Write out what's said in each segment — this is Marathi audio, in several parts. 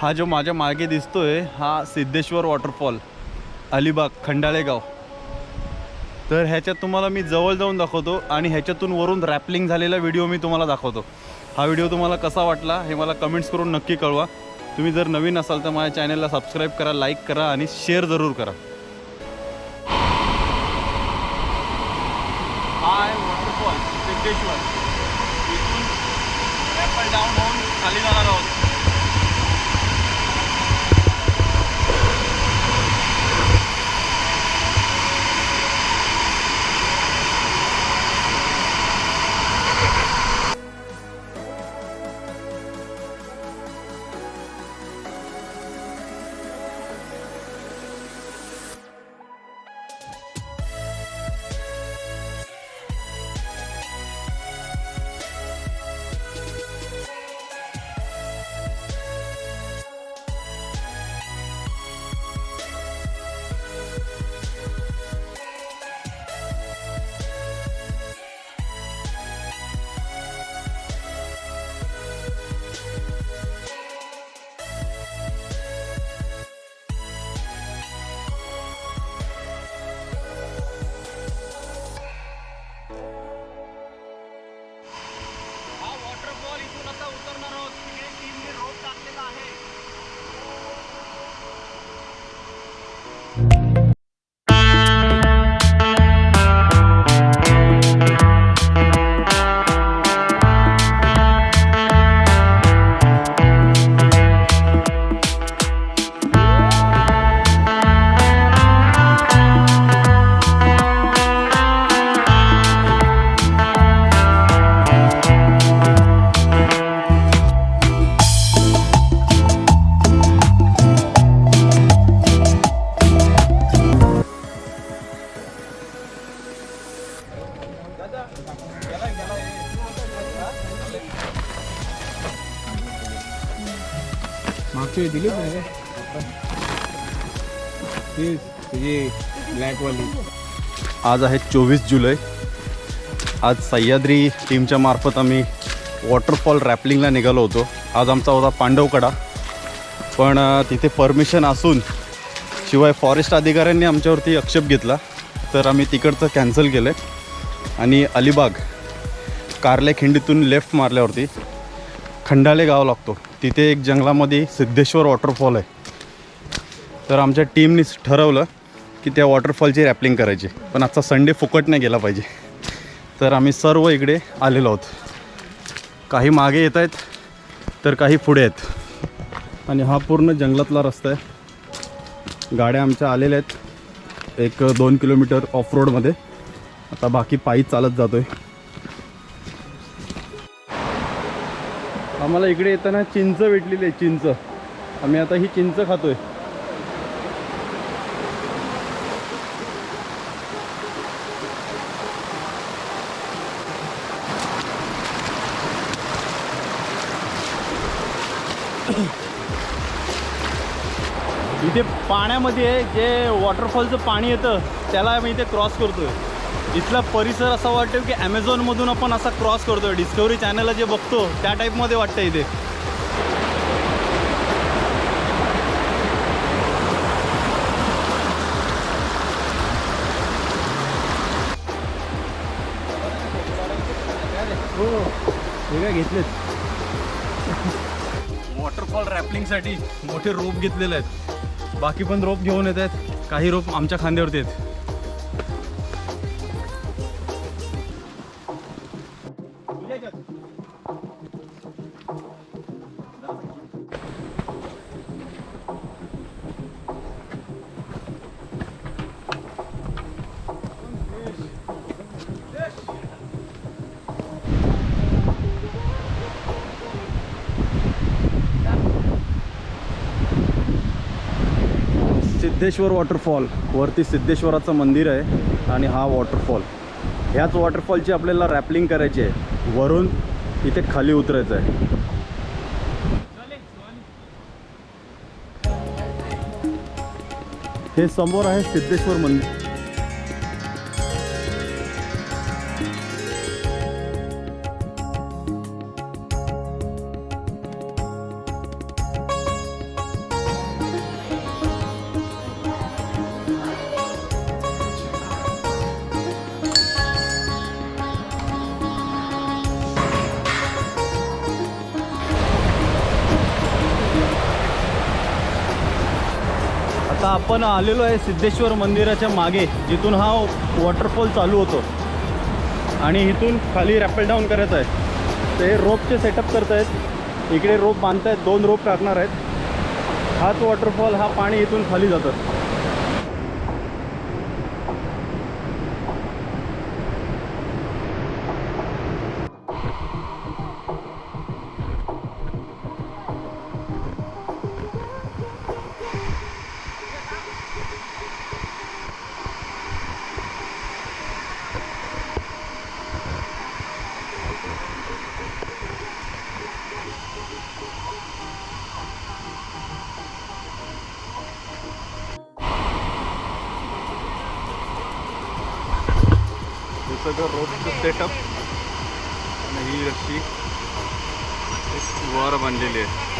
हा जो माझ्या मागे दिसतोय हा सिद्धेश्वर वॉटरफॉल अलिबाग खंडाळेगाव. तर ह्याच्यात तुम्हाला मी जवळ जाऊन दाखवतो आणि ह्याच्यातून वरून रॅपलिंग झालेला व्हिडिओ मी तुम्हाला दाखवतो. हा व्हिडिओ तुम्हाला कसा वाटला हे मला कमेंट्स करून नक्की कळवा. तुम्ही जर नवीन असाल तर माझ्या चॅनलला सबस्क्राईब करा लाईक करा आणि शेअर जरूर करा. Hi waterfall Siddheshwar. मागच्या दिली नाही तुझी ब्लॅकवाली आज आहे चोवीस जुलै. आज सह्याद्री टीमच्या मार्फत आम्ही वॉटरफॉल रॅपलिंगला निघालो होतो. आज आमचा होता पांडवकडा. पण तिथे परमिशन असून शिवाय फॉरेस्ट अधिकाऱ्यांनी आमच्यावरती आक्षेप घेतला तर आम्ही तिकडचं कॅन्सल केलं. आहे आणि अलिबाग कारले खिंडीतून लेफ्ट मारल्यावरती खंडाळे गाव लागतो. तिथे एक जंगलामध्ये सिद्धेश्वर वॉटरफॉल आहे. तर आमच्या टीमनीच ठरवलं की त्या वॉटरफॉलची रॅपलिंग करायची. पण आजचा संडे फुकट नाही गेला पाहिजे. तर आम्ही सर्व इकडे आलेलो आहोत. काही मागे येत आहेत तर काही पुढे आहेत. आणि हा पूर्ण जंगलातला रस्ता आहे. गाड्या आमच्या आलेल्या आहेत. एक दोन किलोमीटर ऑफ रोडमध्ये आता बाकी पायी चालत जातो आहे आम्हाला इकडे येताना चिंच भेटलेली आहे चिंच. आम्ही आता ही चिंच खातोय. इथे पाण्यामध्ये जे वॉटरफॉलचं पाणी येतं त्याला आम्ही इथे क्रॉस करतोय. इथला परिसर असा वाटतो की ॲमेझॉनमधून आपण असा क्रॉस करतोय. डिस्कवरी चॅनलला जे बघतो त्या टाईपमध्ये वाटतं इथे. हो हे काय घेतलेत वॉटरफॉल रॅपलिंगसाठी मोठे रोप घेतलेले आहेत. बाकी पण रोप घेऊन येत आहेत. काही रोप आमच्या खांद्यावरती आहेत. सिद्धेश्वर वॉटरफॉल वरती सिद्धेश्वराचं मंदिर आहे आणि हा वॉटरफॉल. ह्याच वॉटरफॉलची आपल्याला रॅपलिंग करायची आहे. वरून इथे खाली उतरायचं आहे. हे समोर आहे सिद्धेश्वर मंदिर. आता आपण आलेलो आहे सिद्धेश्वर मंदिराच्या मागे. जिथून हा वॉटरफॉल चालू होतो. आणि इथून खाली रॅपल डाऊन करायचं आहे ते रोपचे सेटअप करत आहेत. इकडे रोप बांधत आहेत दोन रोप टाकणार आहेत. हाच वॉटरफॉल हा पाणी इथून खाली जातं. सगळं रोडचं सेटअप आणि ही अशी एक वर बांधलेली आहे.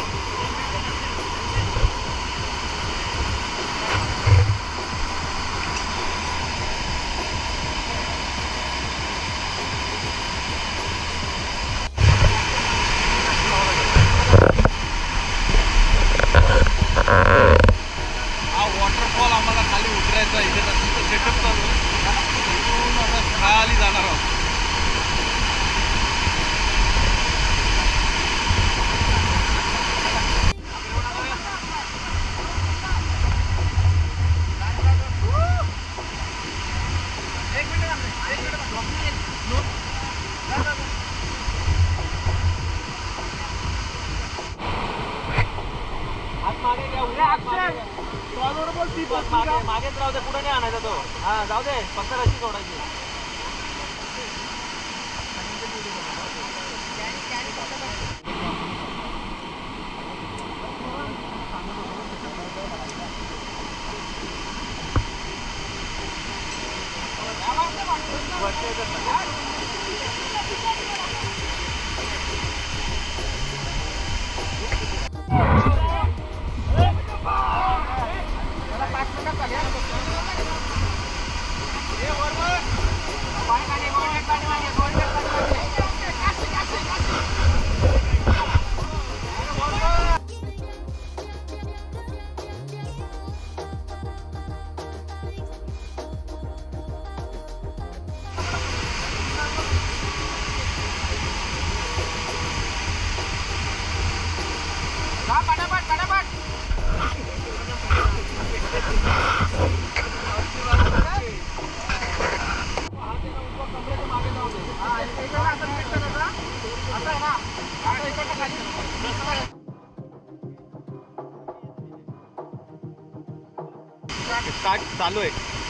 हा जाऊ दे फक्त रशी स्टार्ट चालू आहे.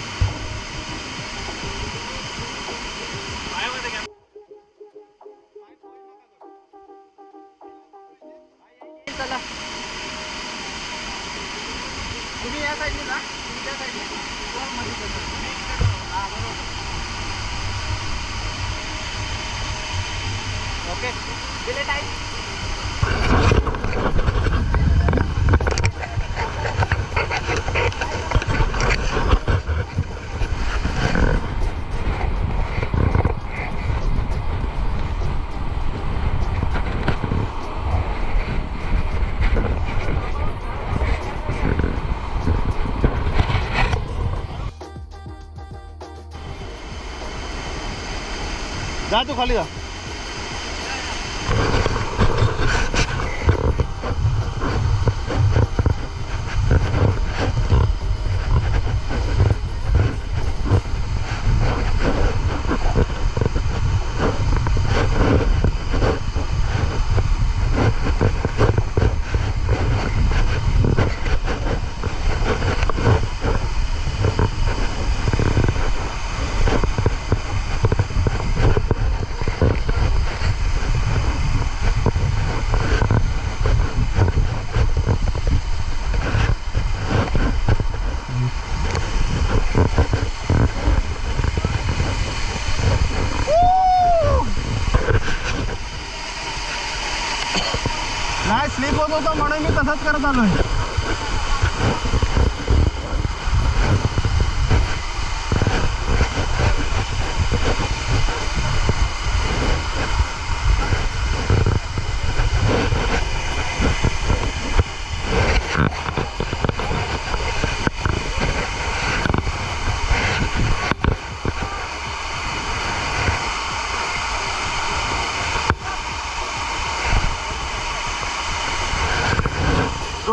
जा तू खाली जा नाही स्लिप होत म्हणून मी तसंच करत आलो आहे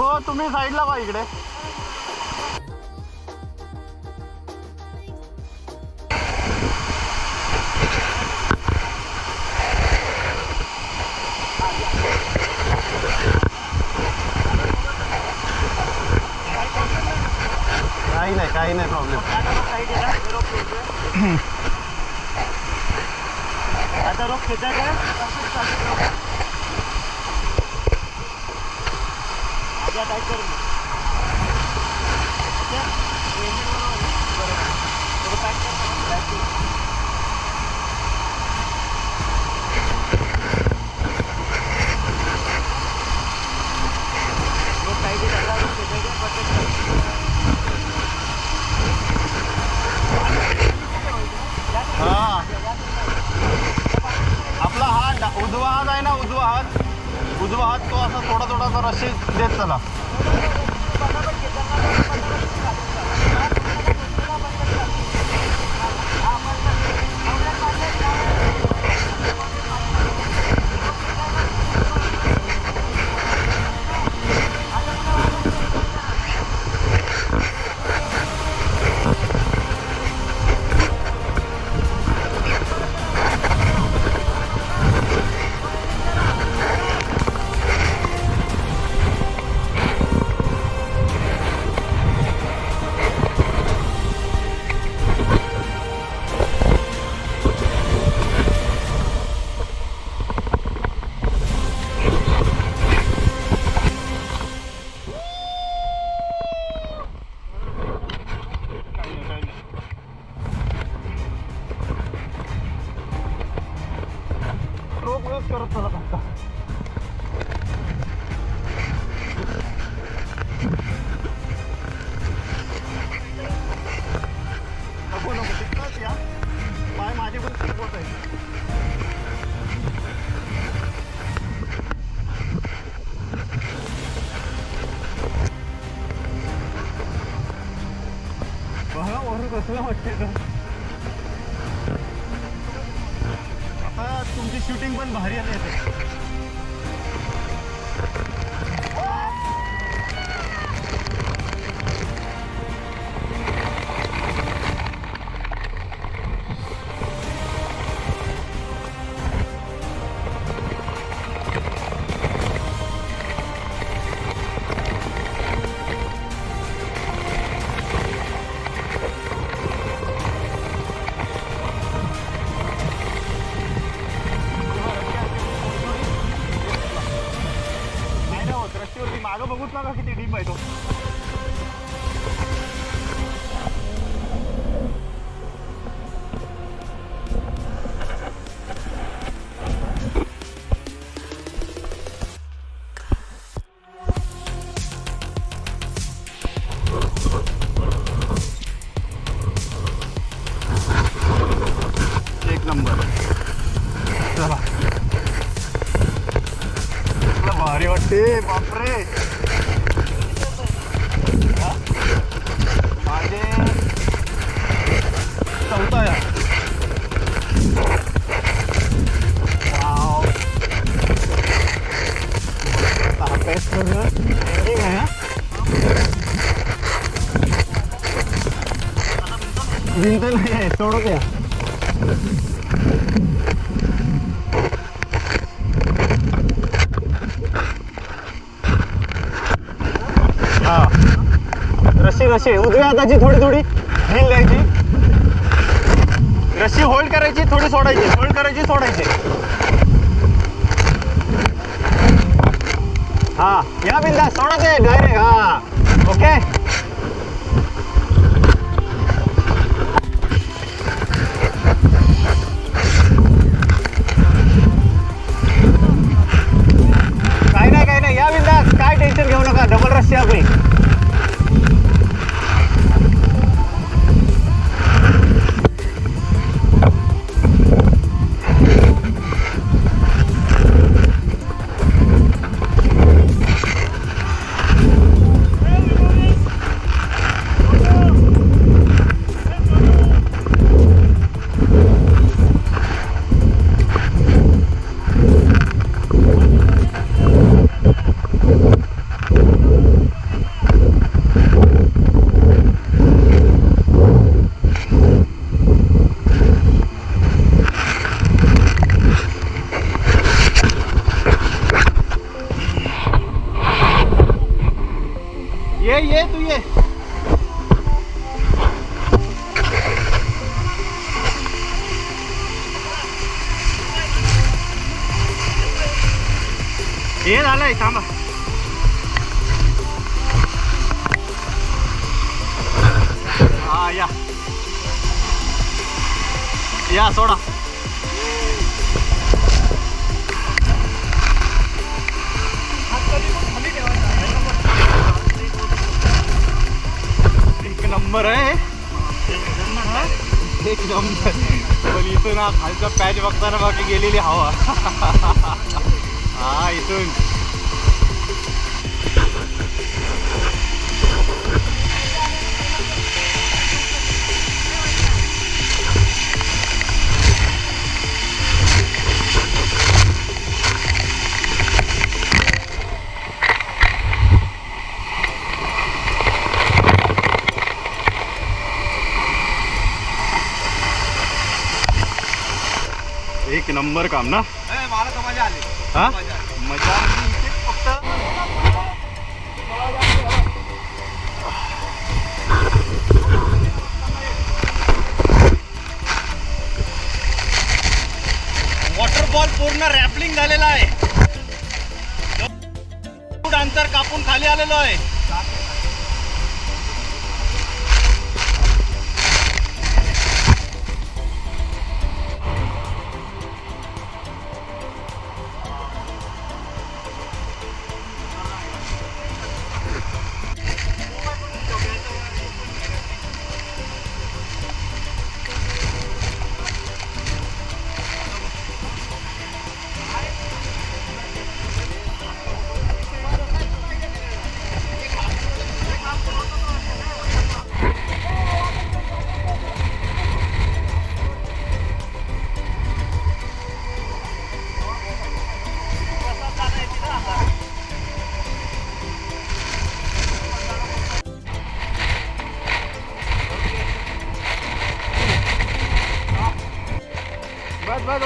हो तुम्ही साईडला बा इकडे. काही नाही काही नाही प्रॉब्लेम आता रोग खेचायचा का आजा काय कर हा आपला हात डा- उजवा हात आहे ना उजवा हात उजवा तो असा थोडा थोडासा रशी देत चला. कसलं वाटते तर आता तुमची शूटिंग पण भारी आली आहे. भिंत नाही आहे सोडत द्या. हा. रशी रशी उजव्या हाताची थोडी थोडी. ढील द्यायची. रशी होल्ड करायची थोडी सोडायची. होल्ड करायची सोडायची. हा या बिंदा सोडत आहे डायरेक्ट हा. ओके? तू ये. हे झालंय थांबा. हा या. या सोडा. नंबर आहे. एक नंबर. पण इथून हा खालचा पॅच बघताना बाकी गेलेली हवा. हा इथून. नंबर काम ना? मला तर मजा आली. हा? मजा म्हणजे इथे फक्त. वॉटरफॉल पूर्ण रॅपलिंग झालेला आहे. अंतर कापून खाली आलेलो आहे. बस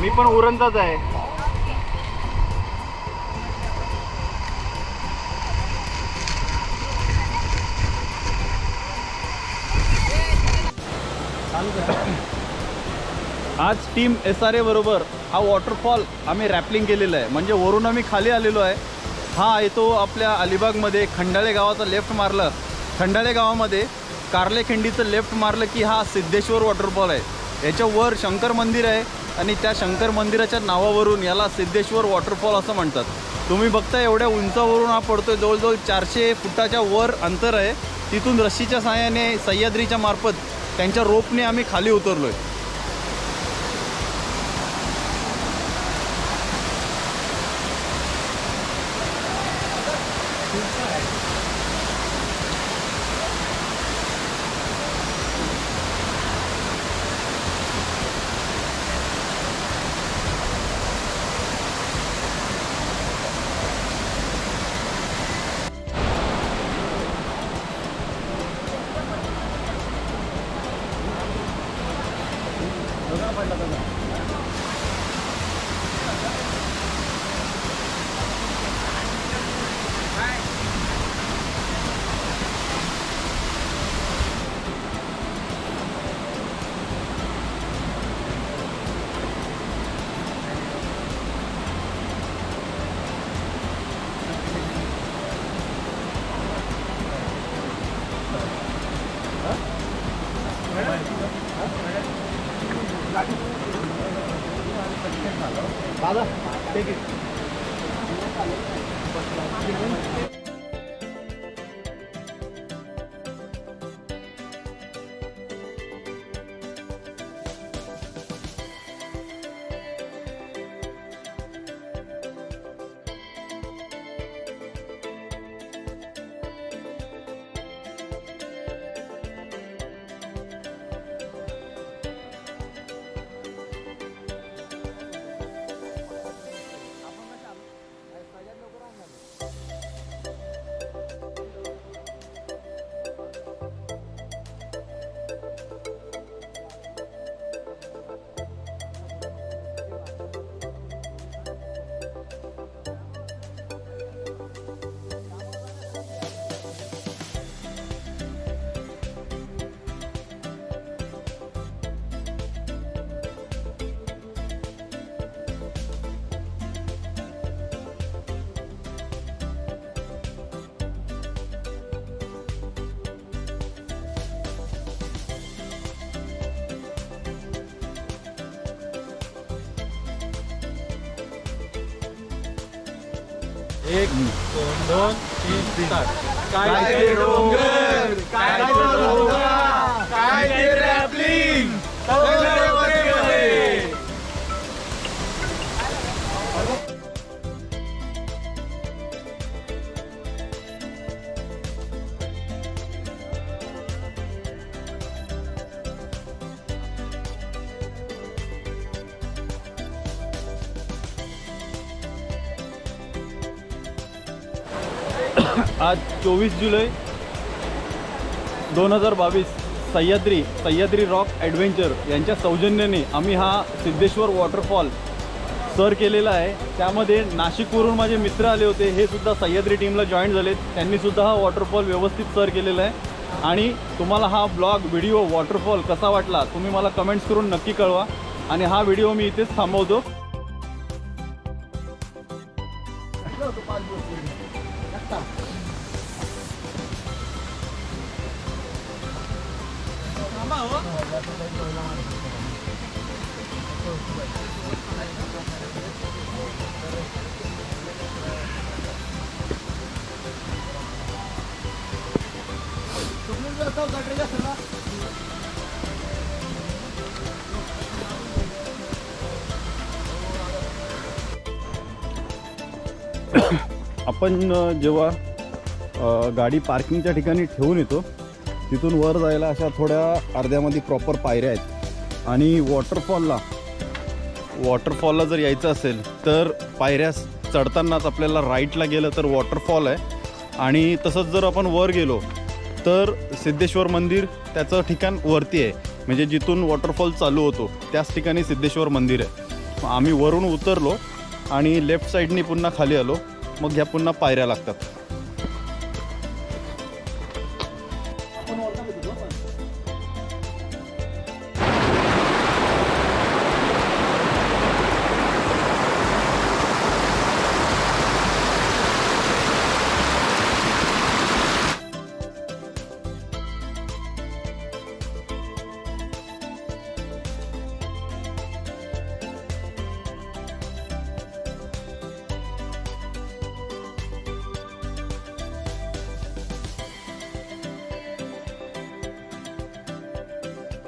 मी पण उरणचाच आहे. आज टीम एस आर ए बरोबर हा वॉटरफॉल आम्ही रॅपलिंग केलेला आहे. म्हणजे वरून आम्ही खाली आलेलो आहे. हा येतो आपल्या अलिबागमध्ये खंडाळे गावाचं लेफ्ट मारलं. खंडाळे गावामध्ये कारलेखिंडीचं लेफ्ट मारलं की हा सिद्धेश्वर वॉटरफॉल आहे. याच्या वर शंकर मंदिर आहे आणि त्या शंकर मंदिराच्या नावावरून याला सिद्धेश्वर वॉटरफॉल असं म्हणतात. तुम्ही बघता एवढ्या उंचावरून हा पडतो आहे जवळजवळ चारशे फुटाच्या वर अंतर आहे. तिथून रस्सीच्या सहाय्याने सह्याद्रीच्या मार्फत त्यांच्या रोपने आम्ही खाली उतरलो आहे naman na एक दोन दोन तीन स्टार्ट काय ते डोंगर, काय ते डोंगर, काय ते रॅपलिंग, आज चोवीस जुलै दोन हजार बावीस सह्याद्री सह्याद्री रॉक ॲडव्हेंचर यांच्या सौजन्याने आम्ही हा सिद्धेश्वर वॉटरफॉल सर केलेला आहे. त्यामध्ये नाशिकवरून माझे मित्र आले होते. हे सुद्धा सह्याद्री टीमला जॉईन झालेत. त्यांनीसुद्धा हा वॉटरफॉल व्यवस्थित सर केलेला आहे. आणि तुम्हाला हा ब्लॉग व्हिडिओ वॉटरफॉल कसा वाटला तुम्ही मला कमेंट्स करून नक्की कळवा. आणि हा व्हिडिओ मी इथेच थांबवतो. आपण जेव्हा गाडी पार्किंगच्या ठिकाणी ठेवून येतो तिथून वर जायला अशा थोड्या अर्ध्यामध्ये प्रॉपर पायऱ्या आहेत. आणि वॉटरफॉलला वॉटरफॉलला जर यायचं असेल तर पायऱ्या चढतानाच आपल्याला राईटला गेलं तर वॉटरफॉल आहे. आणि तसंच जर आपण वर गेलो तर सिद्धेश्वर मंदिर त्याचं ठिकाण वरती आहे. म्हणजे जिथून वॉटरफॉल चालू होतो त्याच ठिकाणी सिद्धेश्वर मंदिर आहे. मग आम्ही वरून उतरलो आणि लेफ्ट साईडनी पुन्हा खाली आलो मग ह्या पुन्हा पायऱ्या लागतात.